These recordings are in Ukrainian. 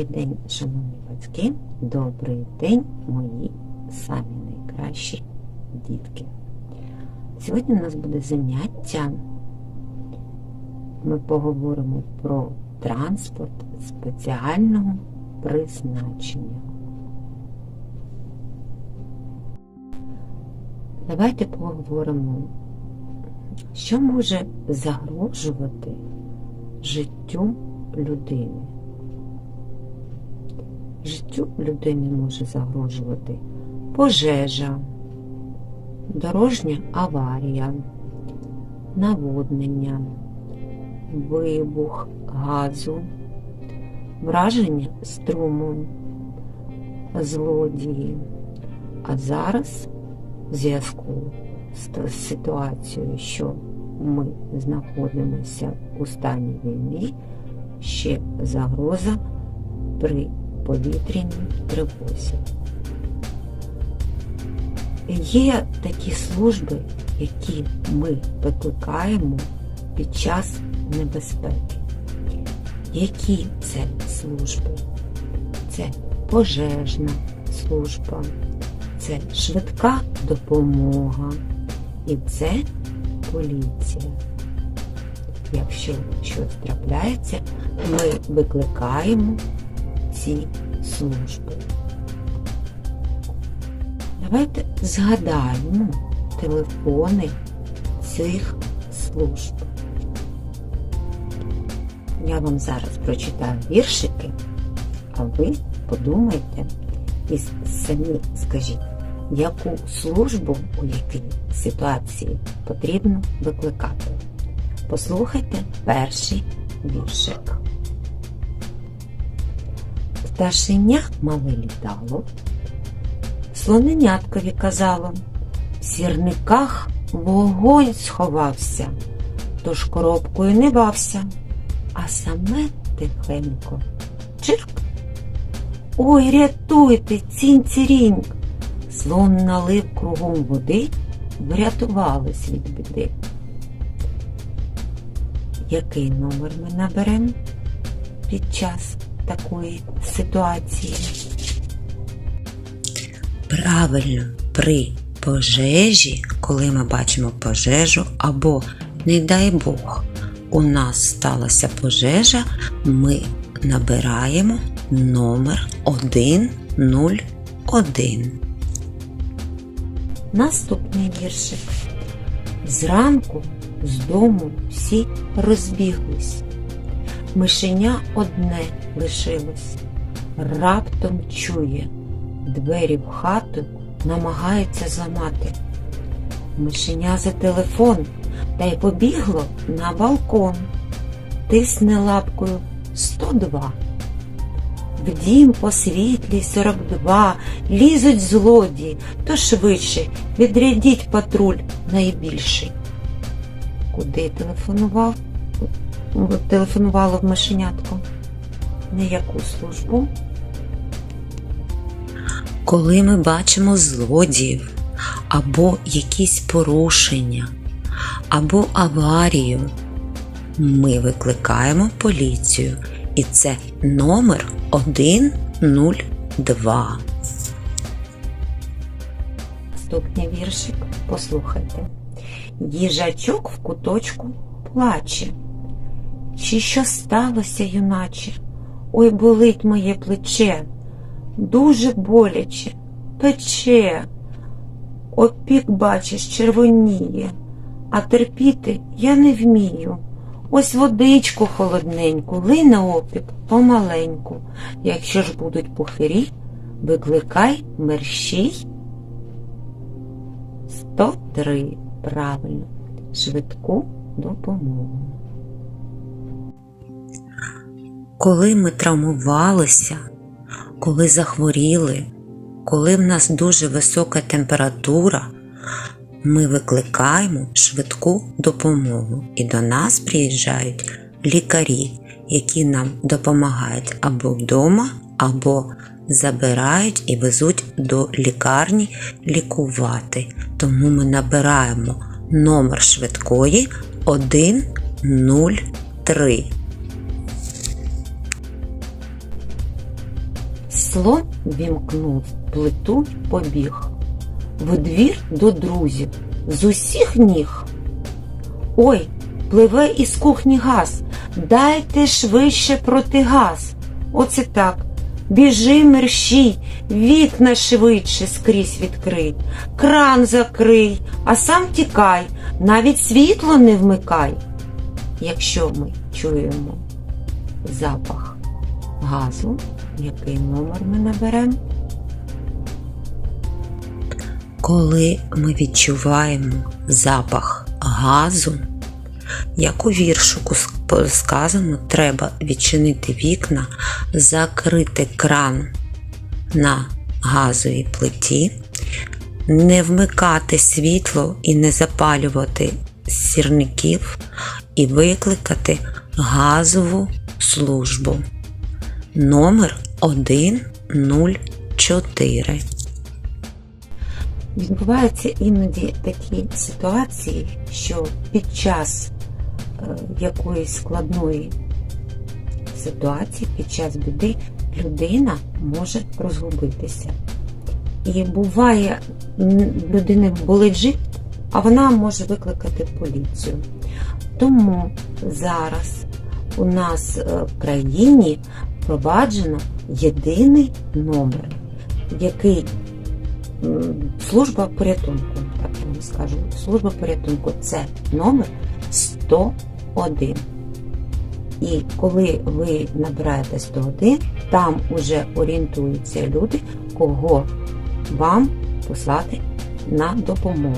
Добрий день, шановні батьки, добрий день, мої самі найкращі дітки. Сьогодні у нас буде заняття. Ми поговоримо про транспорт спеціального призначення. Давайте поговоримо, що може загрожувати життю людини. Життю людини може загрожувати пожежа, дорожня аварія, наводнення, вибух газу, враження струмом, злодії. А зараз в зв'язку з ситуацією, що ми знаходимося у стані війни, ще загроза при повітряній тривозі. Є такі служби, які ми викликаємо під час небезпеки. Які це служби? Це пожежна служба, це швидка допомога і це поліція. Якщо щось трапляється, ми викликаємо ці служби. Давайте згадаємо телефони цих служб. Я вам зараз прочитаю віршики, а ви подумайте і самі скажіть, яку службу у якій ситуації потрібно викликати. Послухайте перший віршик. Пташеня мале літало, слоненяткові казало, в сірниках вогонь сховався, тож коробкою не бався, а саме тихенько. Чирк. Ой, рятуйте, цінь-цірінь! Слон налив кругом води, врятувались від біди. Який номер ми наберемо під час такої ситуації? Правильно, при пожежі, коли ми бачимо пожежу, або, не дай Бог, у нас сталася пожежа, ми набираємо номер 101. Наступний віршик. Зранку з дому всі розбіглись. Мишеня одне лишилось, раптом чує, двері в хату намагається зламати. Мишеня за телефон та й побігло на балкон, тисне лапкою 102. В дім по світлі 42 лізуть злодії, то швидше відрядіть патруль найбільший. Куди телефонував? Телефонувало в мишенятку? На яку службу? Коли ми бачимо злодіїв, або якісь порушення, або аварію, ми викликаємо поліцію. І це номер 102. Наступний віршик послухайте. Їжачок в куточку плаче. Чи що сталося, юначе? Ой, болить моє плече, дуже боляче, пече. Опік, бачиш, червоніє, а терпіти я не вмію. Ось водичку холодненьку, лине опік помаленьку. Якщо ж будуть пухирі, викликай мерщій. 103. Правильно. Швидку допомогу. Коли ми травмувалися, коли захворіли, коли в нас дуже висока температура, ми викликаємо швидку допомогу і до нас приїжджають лікарі, які нам допомагають або вдома, або забирають і везуть до лікарні лікувати. Тому ми набираємо номер швидкої 103. Слон вімкнув плиту, побіг. В двір до друзів з усіх ніг. Ой, пливе із кухні газ, дайте швидше протигаз. Оце так. Біжи мерщій, вікна швидше скрізь відкрий, кран закрий, а сам тікай, навіть світло не вмикай. Якщо ми чуємо запах газу, який номер ми наберемо? Коли ми відчуваємо запах газу, як у віршику сказано, треба відчинити вікна, закрити кран на газовій плиті, не вмикати світло і не запалювати сірників і викликати газову службу. Номер 104. Відбуваються іноді такі ситуації, що під час е, якоїсь складної ситуації, під час біди, людина може розгубитися. І буває, м, людини болить живіт, а вона може викликати поліцію. Тому зараз у нас е, в країні впроваджено єдиний номер, який служба порятунку, так я скажу, служба порятунку це номер 101. І коли ви набираєте 101, там уже орієнтуються люди, кого вам послати на допомогу.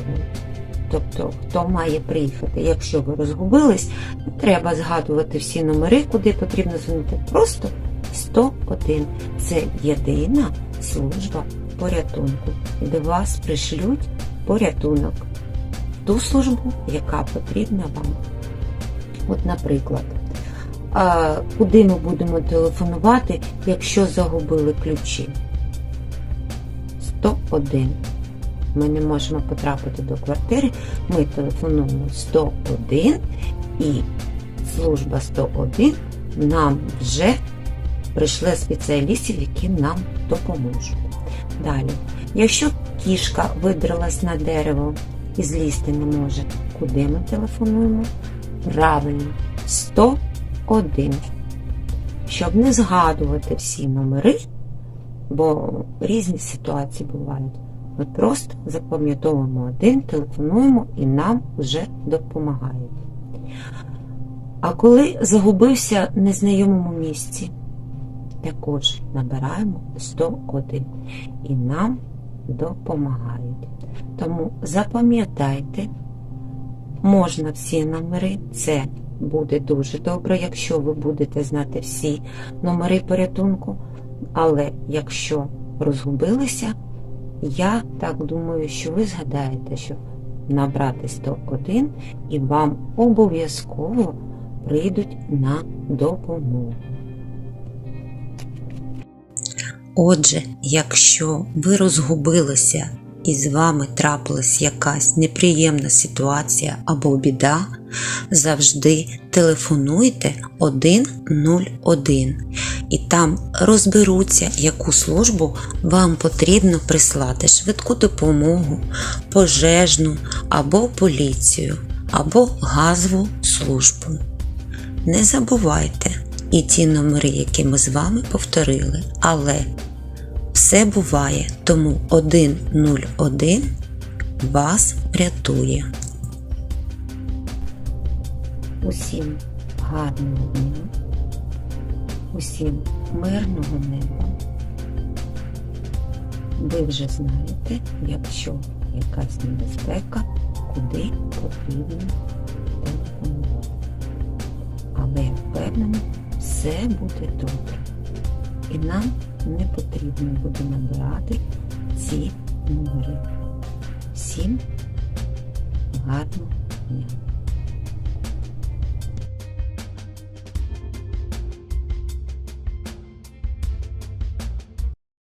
Тобто, хто має приїхати. Якщо ви розгубились, не треба згадувати всі номери, куди потрібно дзвонити. Просто 101. Це єдина служба порятунку, де вас пришлють порятунок, ту службу, яка потрібна вам. От, наприклад, куди ми будемо телефонувати, якщо загубили ключі? 101. Ми не можемо потрапити до квартири, ми телефонуємо 101 і служба 101 нам вже прийшли спеціалістів, які нам допоможуть. Далі, якщо кішка видралась на дерево і злізти не може, куди ми телефонуємо? Правильно, 101. Щоб не згадувати всі номери, бо різні ситуації бувають. Ми просто запам'ятовуємо один, телефонуємо і нам вже допомагають. А коли загубився в незнайомому місці, також набираємо 101 і нам допомагають. Тому запам'ятайте, можна всі номери, це буде дуже добре, якщо ви будете знати всі номери порятунку. Але якщо розгубилися, я так думаю, що ви згадаєте, що набрати 101 і вам обов'язково прийдуть на допомогу. Отже, якщо ви розгубилися і з вами трапилась якась неприємна ситуація або біда, завжди телефонуйте 101 і там розберуться, яку службу вам потрібно прислати швидку допомогу, пожежну або поліцію, або газову службу. Не забувайте і ті номери, які ми з вами повторили, але все буває, тому 101 вас врятує. Усім гарного дня, усім мирного неба. Ви вже знаєте, якщо якась небезпека, куди потрібно телефонувати. Але я впевнена, все буде добре. І нам не потрібно буде набирати ці номери. Всім гарного дня!